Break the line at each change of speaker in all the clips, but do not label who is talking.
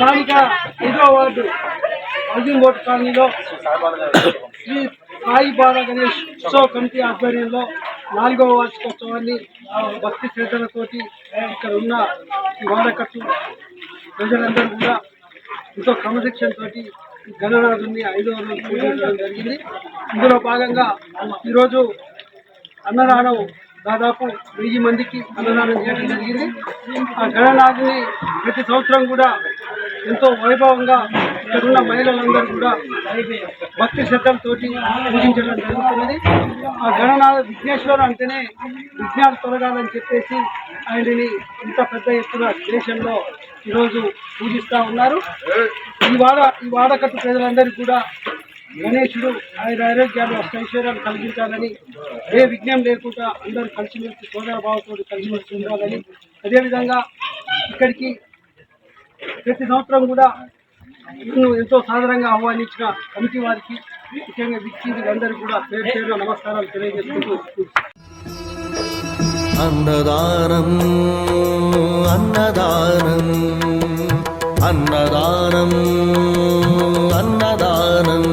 స్థానిక ఐదో ward housing కాలనీలో శ్రీ సాయి గణేష్ ఉత్సవ కమిటీ ఆధ్వర్యంలో నాలుగవ వార్షికోత్సవాన్ని భక్తి శ్రద్ధలతోటి ఇక్కడ ఉన్న వారకట్టు వాడకట్టు ప్రజలందరూ కూడా ఎంతో క్రమశిక్షణ తోటి ఐదవ రోజు పూజించడం జరిగింది. ఇందులో భాగంగా ఈరోజు అన్నదానం దాదాపు వెయ్యి మందికి అన్నదానం చేయడం జరిగింది. ఆ గణనాథుని ప్రతి సంవత్సరం కూడా ఎంతో వైభవంగా ఇక్కడున్న మహిళలందరూ కూడా భక్తి శ్రద్ధలతోటి పూజించడం జరుగుతున్నది. ఆ గణనాథ విఘ్నేశ్వర అంటేనే విజ్ఞానం తొలగాలని చెప్పేసి ఆయనని ఇంత పెద్ద ఎత్తున దేశంలో ఈరోజు పూజిస్తూ ఉన్నారు. ఈ వాడ ఈ వాడకట్టు ప్రజలందరికీ కూడా గణేశుడు ఆయన ఆరోగ్యాలు అష్టైశ్వర్యాలు కలిగించాలని ఏ విఘ్నం లేకుండా అందరూ కలిసిమెలిసి సోదర భావంతో కలిసిమెలిసి ఉండాలని అదేవిధంగా ఇక్కడికి ప్రతి సంవత్సరం కూడా ఎంతో సాధారణంగా ఆహ్వానించిన కమిటీ వారికి ముఖ్యంగా విచ్చింది అందరూ కూడా పేరు పేరు నమస్కారాలు తెలియజేసుకుంటూ
అన్నదానం అన్నదానం అన్నదానం అన్నదానం.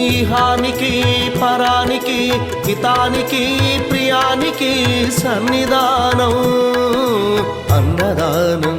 ఈహానికి పరానికి హితానికి ప్రియానికి సన్నిధానం అన్నదానం.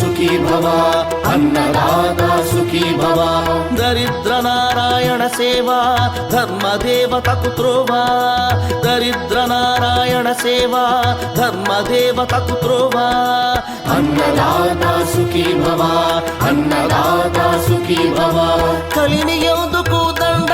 సుఖీ భవ అన్నదాత సుఖీ భవ. దరిద్ర నారాయణ సేవ ధర్మ దేవతకు త్రోవా. దరిద్ర నారాయణ సేవ ధర్మ దేవతకు త్రోవా. అన్నదాత సుఖీ భవ అన్నదాత సుఖీ భవ. కలిని ఎందుకు దండగా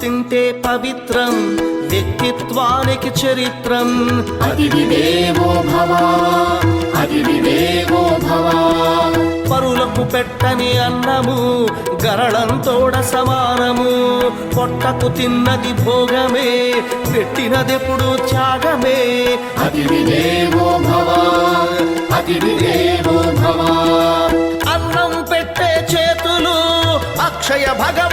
తింటే పవిత్రం వ్యక్తిత్వానికి చరిత్రం. అతిథి దేవో భవ అతిథి దేవో భవ. పరులకు పెట్టని అన్నము గరళంతోడ సమానము. పొట్టకు తిన్నది భోగమే పెట్టినదెప్పుడు త్యాగమే. అతిథి దేవో భవ అతిథి దేవో భవ. అన్నం పెట్టే చేతులు అక్షయ భగవద్గీతలు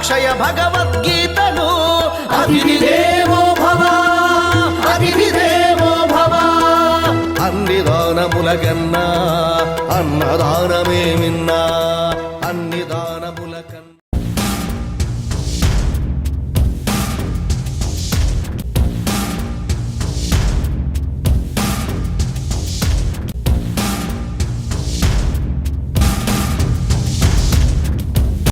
అక్షయ భగవద్గీతను. అతిథి భవ అతిథి భవ. అన్ని దానములగన్నా అన్నదానమే విన్నా